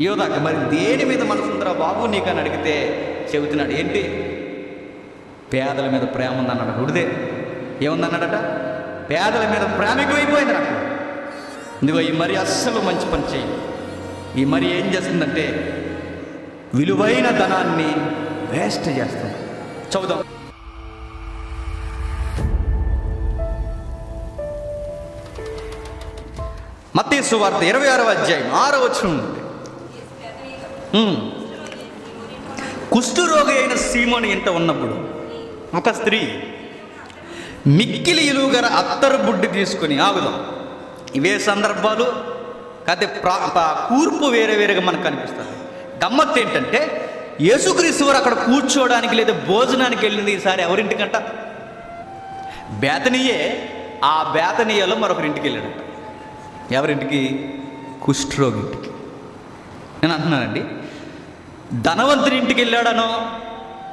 యోధాకి మరి దేని మీద మనసు ఉందిరా బాబు? నీకు అని అడిగితే చెబుతున్నాడు. ఏంటి? పేదల మీద ప్రేమ ఉందన్నాడు. ఉడిదే ఏముందన్నాడట? పేదల మీద ప్రేమ ఎక్కువైపోయింది నాకు ఇదిగో ఈ మరి అస్సలు మంచి పని చేయి ఈ మరి ఏం చేస్తుందంటే విలువైన ధనాన్ని వేస్ట్ చేస్తుంది. చదువుదాం. మత్తయి సువార్త ఇరవై ఆరవ అధ్యాయం ఆరో వచ్చిన కుష్ఠరోగి అయిన సీమోని ఇంట ఉన్నప్పుడు ఒక స్త్రీ మిక్కిలి ఇలుగర అత్తరు బుడ్డి తీసుకుని ఆగుదాం. ఇవే సందర్భాలు కాకపోతే ప్రా కూర్పు వేరే వేరేగా మనకు కనిపిస్తుంది. గమ్మత్తు ఏంటంటే యేసుక్రీస్తు వారు అక్కడ కూర్చోవడానికి లేదా భోజనానికి వెళ్ళింది ఈసారి ఎవరింటికంట? బేతనీయే. ఆ బేతనీయలో మరొకరింటికి వెళ్ళాడంట. ఎవరింటికి? కుష్ఠరోగి ఇంటికి నేను అంటున్నానండి ధనవంతుని ఇంటికి వెళ్ళాడనో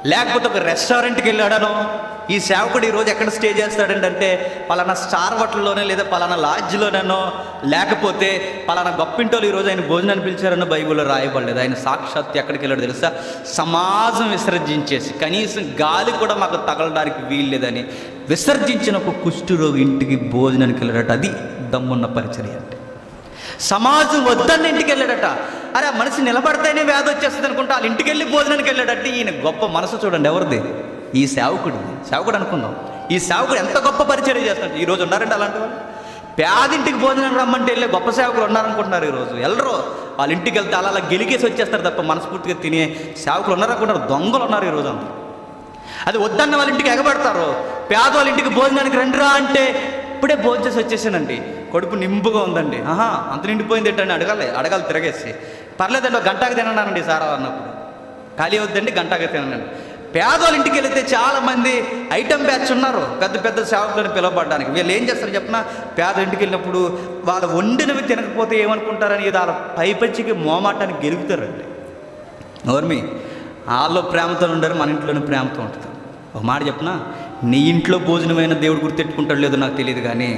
లేకపోతే ఒక రెస్టారెంట్కి వెళ్ళాడనో ఈ సేవకుడు ఈరోజు ఎక్కడ స్టే చేస్తాడండి అంటే పలానా స్టార్ హోటల్లోనే లేదా పలానా లాడ్జ్లోనేనో లేకపోతే పలానా గొప్పింటోలు ఈరోజు ఆయన భోజనాన్ని పిలిచారనో బైబిల్లో రాయబడలేదు. ఆయన సాక్షాత్ ఎక్కడికి వెళ్ళాడు తెలుసా? సమాజం విసర్జించేసి కనీసం గాలి కూడా మాకు తగలడానికి వీల్లేదని విసర్జించిన ఒక కుష్ఠరోగి ఇంటికి భోజనానికి వెళ్ళాడట. అది దమ్మున్న పరిచర్య అంటే. సమాజం వద్దన్న ఇంటికి వెళ్ళాడట అరే ఆ మనిషి నిలబడితేనే వ్యాధి వచ్చేస్తుంది అనుకుంటా వాళ్ళ ఇంటికి వెళ్ళి భోజనానికి వెళ్ళాడట ఈయన గొప్ప మనసు చూడండి ఎవరిది? ఈ సేవకుడు. సేవకుడు అనుకుందాం. ఈ సేవకుడు ఎంత గొప్ప పరిచయం చేస్తాడు ఈ రోజు ఉన్నారండి అలాంటి వాళ్ళు పేదింటికి భోజనం రమ్మంటే వెళ్ళే గొప్ప సేవకులు ఉన్నారనుకుంటున్నారు ఈరోజు వెళ్ళరు వాళ్ళ ఇంటికి వెళ్తే అలా అలా గెలికేసి వచ్చేస్తారు తప్ప మనస్ఫూర్తిగా తినే సేవకులు ఉన్నారనుకుంటారు దొంగలు ఉన్నారు ఈరోజు అంత అది వద్దన్న వాళ్ళ ఇంటికి ఎగబడతారు. పేదవాళ్ళ ఇంటికి భోజనానికి రండిరా అంటే ఇప్పుడే భోజనం చేసి వచ్చేసానండి. కడుపు నింపుగా ఉందండి. ఆహా అంత నిండిపోయింది ఏంటండి? అడగాలి అడగాలి తిరగేసి. పర్లేదండి ఒక గంటకి తినడానండి సారా అన్నప్పుడు. ఖాళీ వద్దండి గంటకి తినండి పేదోళ్ళ ఇంటికి వెళితే చాలామంది ఐటమ్ బ్యాచ్ ఉన్నారు. పెద్ద పెద్ద సేవకులను పిలవబడడానికి. వీళ్ళు ఏం చేస్తారు చెప్పిన? పేద ఇంటికి వెళ్ళినప్పుడు వాళ్ళు వండినవి తినకపోతే ఏమనుకుంటారని ఇది వాళ్ళ పైపచ్చికి మోమాటానికి గెలుపుతారండి నోర్మి వాళ్ళు ప్రేమతో ఉండరు మన ఇంట్లోనే ప్రేమతో ఉంటుంది. ఒక మాట చెప్పిన? నీ ఇంట్లో భోజనమైన దేవుడు గుర్తెట్టుకుంటాడు లేదో నాకు తెలియదు కానీ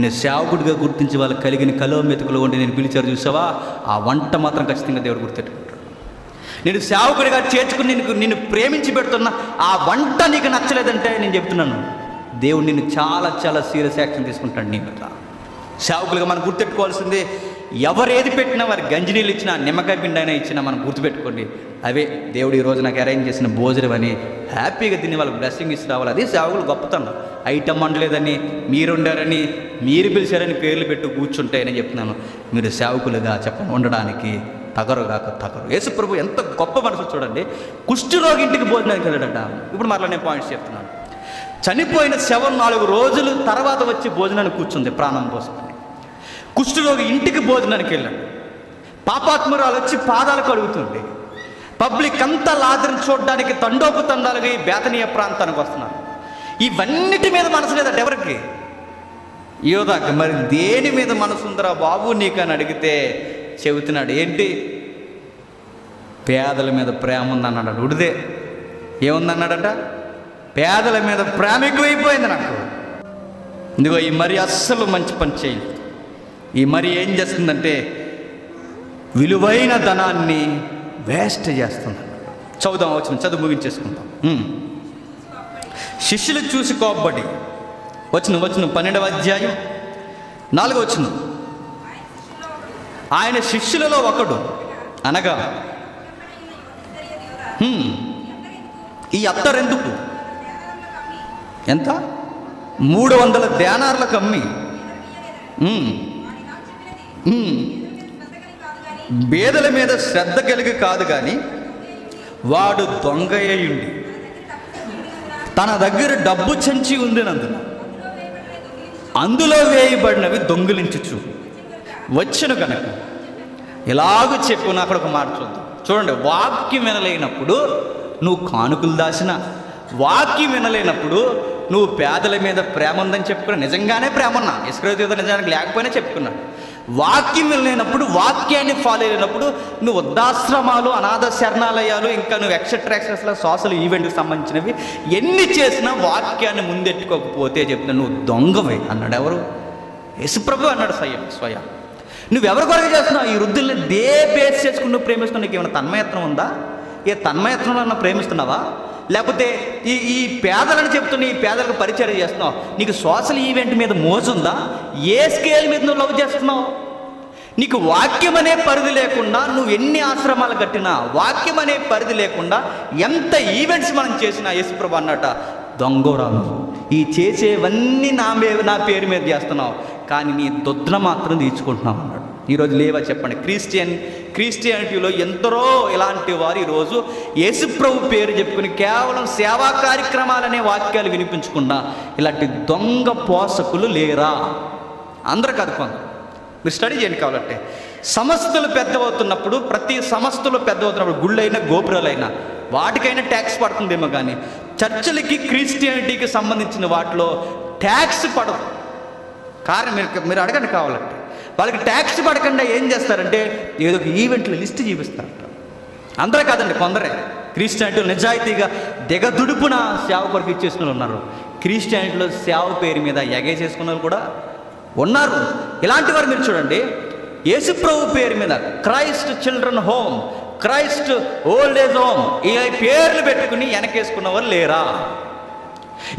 నేను సేవకుడిగా గుర్తించి వాళ్ళకి కలిగిన కలో మెతుకులు వండి నేను పిలిచారు చూసావా? ఆ వంట మాత్రం ఖచ్చితంగా దేవుడు గుర్తెట్టుకుంటాడు. నేను సేవకుడిగా చేర్చుకుని నేను నిన్ను ప్రేమించి పెడుతున్న ఆ వంట నీకు నచ్చలేదంటే నేను చెప్తున్నాను. దేవుడు నిన్ను చాలా చాలా సీరియస్ యాక్షన్ తీసుకుంటాడు నీ మీద. సేవకులుగా మనం గుర్తెట్టుకోవాల్సింది ఎవరేది పెట్టినా వారి గంజినీళ్ళు ఇచ్చినా నిమ్మకాయ పిండైనా అయినా ఇచ్చినా మనం గుర్తుపెట్టుకోండి. అవే దేవుడు ఈ రోజు నాకు అరేంజ్ చేసిన భోజనం అని హ్యాపీగా తిని వాళ్ళకి బ్లెస్సింగ్ ఇచ్చి రావాలి. అది సేవకులు గొప్పతనం. ఐటమ్ వండలేదని మీరు ఉండారని మీరు పిలిచారని పేర్లు పెట్టి కూర్చుంటే నేను చెప్తున్నాను. మీరు సేవకులుగా చెప్ప ఉండడానికి తగరుగాక తగరు. యేసుప్రభు ఎంత గొప్ప మనసు చూడండి. కుష్ఠరోగి ఇంటికి భోజనానికి వెళ్ళడట. ఇప్పుడు మరలా నేను పాయింట్స్ చెప్తున్నాను. చనిపోయిన శవం నాలుగు రోజులు తర్వాత వచ్చి భోజనానికి కూర్చుంది ప్రాణం పోసుకుని. కుష్ఠరోగి ఇంటికి భోజనానికి వెళ్ళాడు. పాపాత్మురాలు వచ్చి పాదాలు కడుగుతుంది. పబ్లిక్ అంతా లాదరిని చూడడానికి తండోపు తండాలుగా ఈ బేతనీయ ప్రాంతానికి వస్తున్నారు. ఇవన్నిటి మీద మనసు లేదంటే ఎవరికి? యోధాకి. మరి దేని మీద మనసు ఉందిరా బాబు నీకు అని అడిగితే చెబుతున్నాడు. ఏంటి? పేదల మీద ప్రేమ ఉందన్నాడు. ఉడిదే. ఏముందన్నాడట? పేదల మీద ప్రేమ ఎక్కువైపోయింది నాకు. ఇదిగో ఈ మరి అస్సలు మంచి పని చేయలేదు ఈ మరి ఏం చేస్తుందంటే విలువైన ధనాన్ని వేస్ట్ చేస్తుంది. చదువుదాం వచ్చిన చదువు ముగించేసుకుందాం. శిష్యులు చూసి కోప్పడి. వచ్చిన వచ్చిన పన్నెండవ అధ్యాయం నాలుగో వచ్చిన. ఆయన శిష్యులలో ఒకడు. అనగా ఈ అత్తరెందుకు ఎంత? మూడు వందల ధ్యానార్లకు అమ్మి బేదల మీద శ్రద్ధ కలిగి కాదు కానీ వాడు దొంగ అయ్యుండి తన దగ్గర డబ్బు చంచి ఉండినందున అందులో వేయబడినవి దొంగిలించచ్చు వచ్చిన కనుక ఇలాగూ చెప్పు అక్కడ ఒక మాట చూద్దాం. చూడండి వాక్యం వినలేనప్పుడు నువ్వు కానుకలు దాచిన వాక్యం వినలేనప్పుడు నువ్వు పేదల మీద ప్రేమ ఉందని చెప్పుకున్నా. నిజంగానే ప్రేమ ఉన్నా. ఇసుక నిజానికి లేకపోయినా చెప్పుకున్నా. వాక్యం లేనప్పుడు వాక్యాన్ని ఫాలో అయినప్పుడు నువ్వు వృద్ధాశ్రమాలు అనాథ శరణాలయాలు ఇంకా నువ్వు ఎక్సెట్రా సోషల్ ఈవెంట్కి సంబంధించినవి ఎన్ని చేసినా వాక్యాన్ని ముందెట్టుకోకపోతే చెప్తున్నా నువ్వు దొంగవే అన్నాడు ఎవరు? యశుప్రభు అన్నాడు స్వయం స్వయం. నువ్వెవరి కొరకు చేస్తున్నావు? ఈ వృద్ధుల్ని దే బేస్ చేసుకుని నువ్వు ప్రేమిస్తున్నావు. నీకు ఏమైనా తన్మయత్నం ఉందా? ఏ తన్మయత్నంలో ప్రేమిస్తున్నావా? లేకపోతే ఈ ఈ పేదలని చెప్తున్న ఈ పేదలకు పరిచయం చేస్తున్నావు. నీకు సోషల్ ఈవెంట్ మీద మోజుందా? ఏ స్కేల్ మీద నువ్వు లవ్ చేస్తున్నావు? నీకు వాక్యం అనే పరిధి లేకుండా నువ్వు ఎన్ని ఆశ్రమాలు కట్టినా వాక్యం అనే పరిధి లేకుండా ఎంత ఈవెంట్స్ మనం చేసినా యేసుప్రభు అన్నట దొంగోరాలు ఈ చేసేవన్నీ నా మీద నా పేరు మీద చేస్తున్నావు. కానీ నీ దొద్దున మాత్రం తీర్చుకుంటున్నావు అన్నాడు. ఈరోజు లేవా చెప్పండి. క్రిస్టియన్ క్రిస్టియానిటీలో ఎందరో ఇలాంటి వారు ఈరోజు యేసుప్రభు పేరు చెప్పుకుని కేవలం సేవా కార్యక్రమాలనే వాక్యాలు వినిపించకుండా ఇలాంటి దొంగ పోషకులు లేరా? అందరూ కాదు కొందరు. మీరు స్టడీ చేయండి కావాలంటే. సంస్థలు పెద్దవవుతున్నప్పుడు ప్రతి సంస్థలు పెద్దవవుతున్నప్పుడు గుళ్ళైనా గోపురాలైనా వాటికైనా ట్యాక్స్ పడుతుందేమో కానీ చర్చలకి క్రిస్టియానిటీకి సంబంధించిన వాటిలో ట్యాక్స్ పడదు. కారణం మీరు మీరు అడగండి కావాలంటే. వాళ్ళకి ట్యాక్స్ పడకుండా ఏం చేస్తారంటే ఏదో ఒక ఈవెంట్లు లిస్ట్ చూపిస్తారంట అందరూ కాదండి కొందరే. క్రిస్టియానిటీలు నిజాయితీగా దిగదుడుపున సేవ కొరకు ఇచ్చేసుకుని ఉన్నారు. క్రిస్టియానిటీలో సేవ పేరు మీద ఎగే చేసుకున్న వాళ్ళు కూడా ఉన్నారు. ఇలాంటి వారు మీరు చూడండి యేసుప్రభు పేరు మీద Christ children home Christ old age home ఈ పేర్లు పెట్టుకుని వెనకేసుకున్న వాళ్ళు లేరా?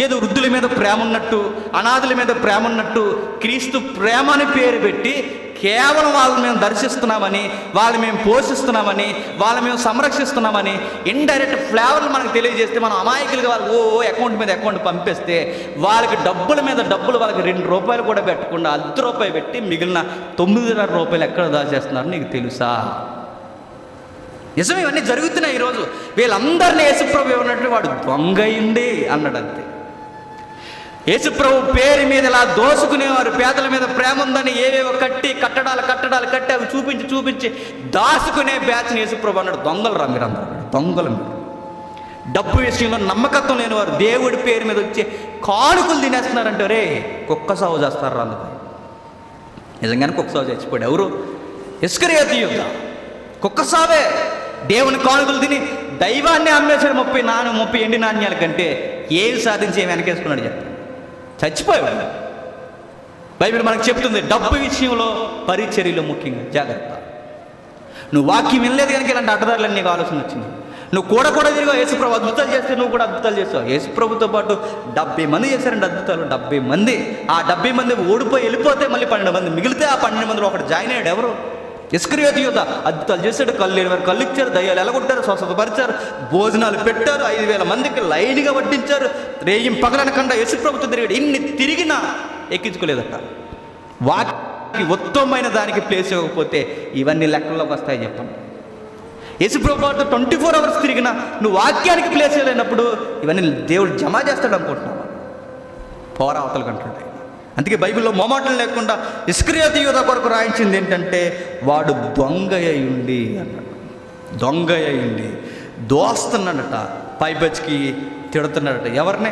ఏదో వృద్ధుల మీద ప్రేమ ఉన్నట్టు అనాథుల మీద ప్రేమ ఉన్నట్టు క్రీస్తు ప్రేమ అని పేరు పెట్టి కేవలం వాళ్ళని మేము దర్శిస్తున్నామని వాళ్ళు మేము పోషిస్తున్నామని వాళ్ళు మేము సంరక్షిస్తున్నామని ఇండైరెక్ట్ ఫ్లేవర్లు మనకు తెలియజేస్తే మనం అమాయకులుగా వాళ్ళకి ఓ అకౌంట్ మీద అకౌంట్ పంపిస్తే వాళ్ళకి డబ్బుల మీద డబ్బులు వాళ్ళకి రెండు రూపాయలు కూడా పెట్టకుండా అర్ధ రూపాయలు పెట్టి మిగిలిన తొమ్మిదిన్నర రూపాయలు ఎక్కడ దాచేస్తున్నారు నీకు తెలుసా? నిజం ఇవన్నీ జరుగుతున్నాయి ఈరోజు. వీళ్ళందరినీ యేసుప్రభు ఏమన్నట్టు వాడు దొంగ అయింది అన్నాడు అంతే యేసుప్రభు పేరు మీద ఇలా దోసుకునేవారు పేదల మీద ప్రేమ ఉందని ఏవేవో కట్టి కట్టడాలు కట్టడాలు కట్టి అవి చూపించి చూపించి దాచుకునే బ్యాచ్ని యేసుప్రభు అన్నాడు. దొంగలు రా మీరందరూ దొంగలు మీరు. డబ్బు విషయంలో నమ్మకత్వం లేని వారు దేవుడి పేరు మీద వచ్చి కానుకలు తినేస్తున్నారంటే రే కుక్క సాగు చేస్తారు అందుకు? నిజంగానే కుక్క సాగు చచ్చిపోయాడు ఎవరు? ఇస్కరియతి యుద్ధ కుక్క సావే. దేవుని కానుకలు తిని దైవాన్ని అమ్మేశాడు ముప్పై నాన్న ముప్పై ఎండి నాణ్యాల కంటే ఏవి సాధించి ఏమి వెనకేసుకున్నాడు చెప్పండి చచ్చిపోయాడు బైబిల్ మనకు చెప్తుంది డబ్బు విషయంలో పరిచర్యలు ముఖ్యంగా. జాగ్రత్త. నువ్వు వాక్యం వినలేదు కనుక ఇలాంటి అడ్డదారులని నీకు ఆలోచన వచ్చింది. నువ్వు కూడా కూడా తిరిగా యేసుప్రభు అద్భుతాలు చేస్తే నువ్వు కూడా అద్భుతాలు చేస్తావు. యేసుప్రభుతో పాటు డెబ్బై మంది చేశారండి అద్భుతాలు. డెబ్బై మంది. ఆ డెబ్బై మంది ఓడిపోయి వెళ్ళిపోతే మళ్ళీ పన్నెండు మంది మిగిలితే ఆ పన్నెండు మందిలో ఒకటి జాయిన్ అయ్యాడు ఎవరు? ఇస్క్రియోతి యుద్ధ. అద్భుతాలు చేశాడు కళ్ళు లేని వారు. కళ్ళు ఇచ్చారు దయ్యాలు ఎలగొట్టారు స్వస్థపరిచారు భోజనాలు పెట్టారు ఐదు వేల మందికి లైన్గా వడ్డించారు. రేయం పగలనకుండా యేసుప్రభుతో తిరిగాడు. ఇన్ని తిరిగినా ఎక్కించుకోలేదట. వాక్కి ఉత్తమమైన దానికి ప్లేస్ ఇవ్వకపోతే ఇవన్నీ లెక్కల్లోకి వస్తాయి చెప్పండి యేసుప్రభుతో ట్వంటీ ఫోర్ అవర్స్ తిరిగినా నువ్వు వాక్యానికి ప్లేస్ చేయలేనప్పుడు ఇవన్నీ దేవుడు జమ చేస్తాడు అనుకుంటున్నావా? పోరావతలు కంటుంటాయి. అందుకే బైబిల్లో మొమాటం లేకుండా ఇస్క్రియోతి యూద కొరకు రాయించింది ఏంటంటే వాడు దొంగ అయి అన్నాడు. దొంగ అయి ఉండి దోస్తున్నాడట పైపచ్చికి తిడుతున్నాడట ఎవరిని?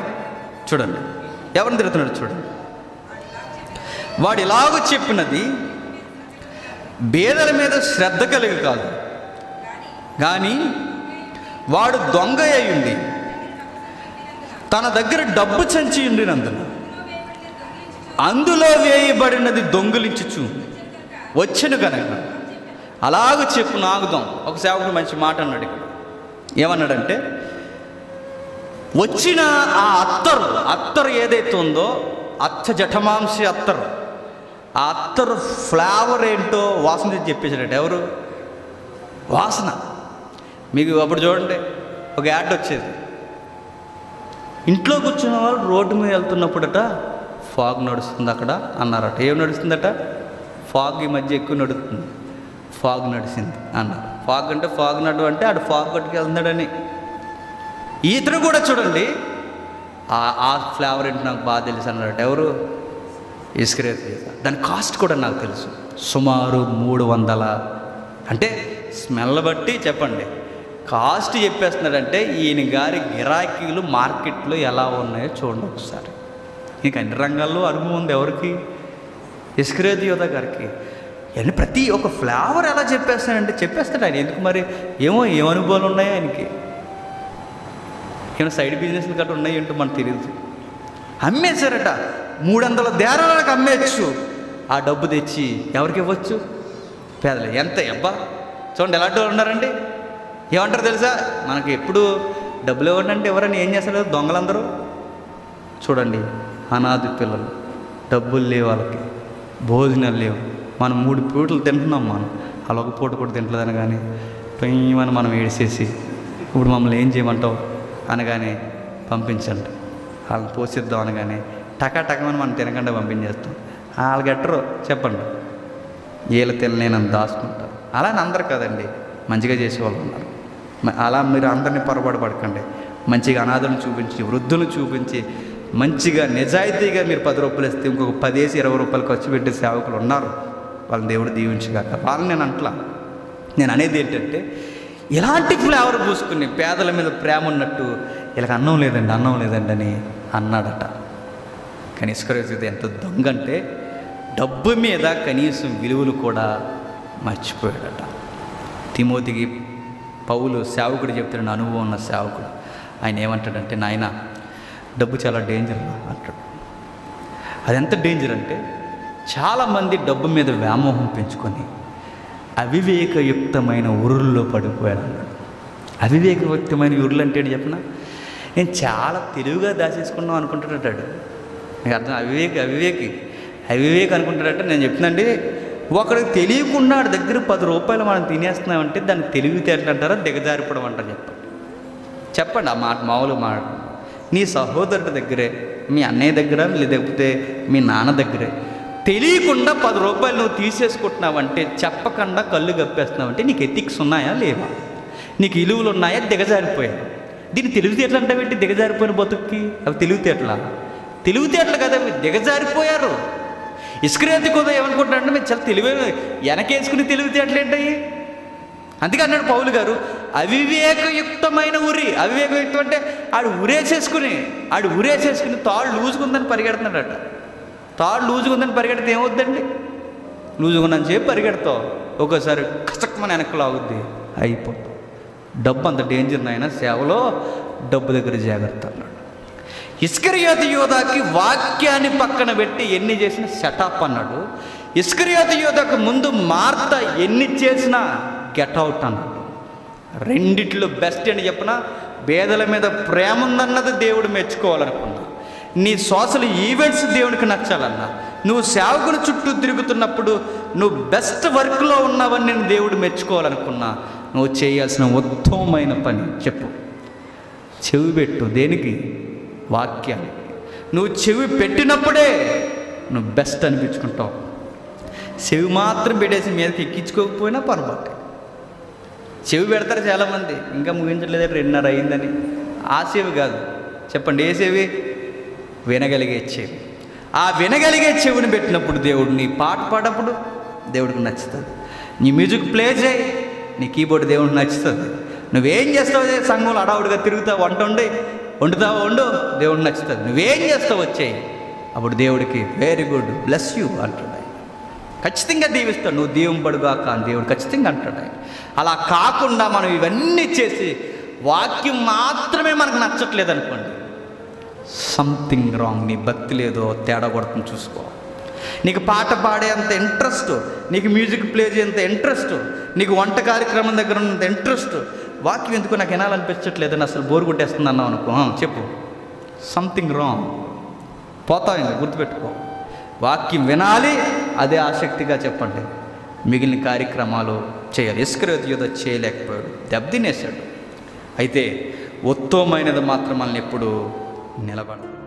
చూడండి. ఎవరిని తిడుతున్నాడు చూడండి. వాడు ఇలాగ చెప్పినది బేదల మీద శ్రద్ధ కలిగి కాదు. కానీ వాడు దొంగ అయ్యుండి తన దగ్గర డబ్బు చంచి ఉండినందున అందులో వేయబడినది దొంగిలించుచు. వచ్చను కనుక అలాగ చెప్పు నాగుదాం. ఒక సేవకుడు మంచి మాట అన్నాడు ఇక్కడ. ఏమన్నాడంటే వచ్చిన ఆ అత్తరు అత్తరు ఏదైతే ఉందో అత్త జఠమాంసి అత్తరు ఆ అత్తరు ఫ్లేవర్ ఏంటో వాసన తెచ్చి ఎవరు? వాసన. మీకు అప్పుడు చూడండి ఒక యాడ్ వచ్చేది. ఇంట్లో కూర్చున్న వాళ్ళు రోడ్డు మీద వెళ్తున్నప్పుడట ఫాగ్ నడుస్తుంది అక్కడ అన్నారట. ఏం నడుస్తుందట? ఫాగ్ ఈ మధ్య ఎక్కువ నడుస్తుంది. ఫాగ్ నడిచింది అన్నారు. ఫాగ్ అంటే ఫాగ్ నడు అంటే ఆడు ఫాగ్ కొట్టుకెళ్తున్నాడని ఈతను కూడా చూడండి. ఆ ఆ ఫ్లేవర్ ఏంటి నాకు బాగా తెలుసు అన్నారట. ఎవరు? ఇస్క్రేత్ దాని కాస్ట్ కూడా నాకు తెలుసు. సుమారు మూడు వందల అంటే స్మెల్ బట్టి చెప్పండి. కాస్ట్ చెప్పేస్తున్నాడంటే ఈయన గారి గిరాకీలు మార్కెట్లో ఎలా ఉన్నాయో చూడండి ఒకసారి. ఇంక అన్ని రంగాల్లో అనుభవం ఉంది ఎవరికి? ఇస్క్రేత్ యోధ గారికి. అని ప్రతి ఒక్క ఫ్లేవర్ ఎలా చెప్పేస్తాడంటే చెప్పేస్తాడు ఆయన. ఎందుకు మరి? ఏమో ఏం అనుభవాలు ఉన్నాయో ఆయనకి? ఏమైనా సైడ్ బిజినెస్లు గట్రా ఉన్నాయి ఏంటో మనకు తెలియదు అమ్మేశారట. మూడు వందల దేరాలకు అమ్మేయచ్చు. ఆ డబ్బు తెచ్చి ఎవరికి ఇవ్వచ్చు? పేదలు ఎంత? అబ్బా! చూడండి ఎలాంటి వాళ్ళు ఉన్నారండి? ఏమంటారు తెలుసా? మనకి ఎప్పుడు డబ్బులు ఇవ్వండి అంటే ఎవరైనా ఏం చేస్తారు? దొంగలందరూ. చూడండి. అనాథ పిల్లలు. డబ్బులు లేవు వాళ్ళకి. భోజనాలు లేవు. మనం మూడు పూటలు తింటున్నాం మనం. అలా ఒక పూట కూడా తింటలేదని కానీ పెయ్యమని మనం ఏడిసేసి ఇప్పుడు మమ్మల్ని ఏం చేయమంటావు? అనగానే పంపించండి. వాళ్ళని పోషిద్దాం అనగానే టకా టకమని మనం తినకుండా పంపించేస్తాం. వాళ్ళు గట్టరు. చెప్పండి. వీళ్ళు తినలేనని దాచుకుంటారు. అలా అని అందరు కదండి. మంచిగా చేసేవాళ్ళు ఉన్నారు. అలా మీరు అందరినీ పొరపాటు పడకండి. మంచిగా అనాథులను చూపించి వృద్ధులను చూపించి మంచిగా నిజాయితీగా మీరు పది రూపాయలు ఇస్తే ఇంకొక పదేసి ఇరవై రూపాయలు ఖర్చు పెట్టే సేవకులు ఉన్నారు. వాళ్ళని దేవుడు దీవించగాక. వాళ్ళని నేను అంట్లా. నేను అనేది ఏంటంటే ఇలాంటి ఫ్లేవర్ పూసుకుని పేదల మీద ప్రేమ ఉన్నట్టు ఇలాగ అన్నం లేదండి అన్నం లేదండి అని అన్నాడట. కానీ ఇస్కరేత ఎంత దొంగ అంటే డబ్బు మీద కనీసం విలువలు కూడా మర్చిపోయాడట. తిమోతికి పౌలు సేవకుడు చెప్తున్న అనుభవం ఉన్న సేవకుడు. ఆయన ఏమంటాడంటే నాయన డబ్బు చాలా డేంజర్ అంటాడు. అది ఎంత డేంజర్ అంటే చాలామంది డబ్బు మీద వ్యామోహం పెంచుకొని అవివేకయుక్తమైన ఉరుల్లో పడిపోయాడు అన్నాడు అవివేకయుక్తమైన ఉరులు అంటే ఏంటి నేను చాలా తెలివిగా దాచేసుకున్నాం అనుకుంటున్నాడు నీకు అర్థం? అవివేకి అవివేకి అవివేక్ అనుకుంటాడట నేను చెప్తున్నాండి ఒకడికి తెలియకుండా వాడి దగ్గర పది రూపాయలు మనం తినేస్తున్నామంటే దాన్ని తెలివితేటలు అంటారా దిగజారిపోవడం అంటారు చెప్పండి. చెప్పండి ఆ మాట మామూలు మాట. నీ సహోదరుడి దగ్గరే మీ అన్నయ్య దగ్గర లేకపోతే మీ నాన్న దగ్గరే. తెలియకుండా పది రూపాయలు నువ్వు తీసేసుకుంటున్నావంటే చెప్పకుండా కళ్ళు గప్పేస్తున్నావంటే నీకు ఎథిక్స్ ఉన్నాయా లేవా? నీకు ఇలువలు ఉన్నాయా? దిగజారిపోయా దీన్ని తెలివితేటలు అంటావేంటి దిగజారిపోయిన బతుక్కి? అవి తెలివితేటలా తెలివితేటలు కదా మీరు దిగజారిపోయారు. ఇస్క్రేతి కూడా ఏమనుకుంటున్నారంటే మీరు చాలా తెలివి వెనకేసుకుని తెలివితేటలు ఏంటయ్యి? అందుకే అన్నాడు పౌలు గారు అవివేకయుక్తమైన ఉరి. అవివేకయుక్తం అంటే ఆడు ఉరేసేసుకుని ఆడు ఉరేసేసుకుని తాళ్ళు లూజుకుందని పరిగెడుతున్నాడట. తాళ్ళు లూజుకుందని పరిగెడితే ఏమవుద్దండి? లూజుకున్నాను చెప్పి పరిగెడతావు. ఒక్కోసారి కసక్కమని వెనక్కి లాగుద్ది అయిపోతుంది డబ్బు అంత డేంజర్ నాయన సేవలో డబ్బు దగ్గర జాగ్రత్త అన్నాడు. ఇస్కరియోతి యోధాకి వాక్యాన్ని పక్కన పెట్టి ఎన్ని చేసినా సెటప్ అన్నాడు. ఇస్కరియోతి యోధకు ముందు మార్త ఎన్ని చేసినా గెట్ అవుట్ అన్నాడు. రెండిట్లో బెస్ట్ అని చెప్పిన పేదల మీద ప్రేమ ఉందన్నది దేవుడు మెచ్చుకోవాలనుకున్నా. నీ సోషల్ ఈవెంట్స్ దేవునికి నచ్చాలన్నా. నువ్వు సేవకుల చుట్టూ తిరుగుతున్నప్పుడు నువ్వు బెస్ట్ వర్క్లో ఉన్నావని నేను దేవుడు మెచ్చుకోవాలనుకున్నా. నువ్వు చేయాల్సిన ఉత్తమమైన పని చెప్పు. చెవి పెట్టు దేనికి? వాక్యానికి. నువ్వు చెవి పెట్టినప్పుడే నువ్వు బెస్ట్ అనిపించుకుంటావు. చెవి మాత్రం పెట్టేసి మీదకి ఎక్కించుకోకపోయినా పొరపాటు చెవి పెడతారు చాలామంది. ఇంకా ముగించట్లేదు రెండున్నర అయిందని. ఆ సేవి కాదు. చెప్పండి ఏ సేవి వినగలిగే చెవి. ఆ వినగలిగే చెవిని పెట్టినప్పుడు దేవుడు నీ పాట పాడప్పుడు దేవుడికి నచ్చుతుంది. నీ మ్యూజిక్ ప్లే చేయి నీ కీబోర్డ్ దేవుడికి నచ్చుతుంది. నువ్వేం చేస్తావు సంఘంలో అడావుడిగా తిరుగుతావు వంట ఉండి వండుతావు వండు దేవుడికి నచ్చుతుంది. నువ్వేం చేస్తావు వచ్చేయి అప్పుడు దేవుడికి వెరీ గుడ్ బ్లెస్ యూ అంటాడు. ఖచ్చితంగా దీవిస్తాడు. నువ్వు దీవింపడుగాక అని దేవుడు ఖచ్చితంగా అంటాడు ఆయన. అలా కాకుండా మనం ఇవన్నీ చేసి వాక్యం మాత్రమే మనకు నచ్చట్లేదు అనుకోండి. Something wrong. నీ భక్తి లేదో తేడా కొడుతుంది చూసుకో. నీకు పాట పాడేంత ఇంట్రెస్ట్ నీకు మ్యూజిక్ ప్లే చేయంత ఇంట్రెస్ట్ నీకు వంట కార్యక్రమం దగ్గర ఉన్నంత ఇంట్రెస్ట్ వాక్యం ఎందుకు నాకు వినాలనిపించట్లేదని అసలు బోరు కొట్టేస్తుంది అన్నావు అనుకో. చెప్పు. Something wrong. పోతావు ఇంకా గుర్తుపెట్టుకో. వాక్యం వినాలి అదే ఆసక్తిగా చెప్పండి. మిగిలిన కార్యక్రమాలు చేయాలి. ఇస్కరేత్ యుద్ధ చేయలేకపోయాడు. దెబ్బతినేశాడు అయితే ఉత్తమమైనది మాత్రం మనల్ని ఎప్పుడు నిలబడదు.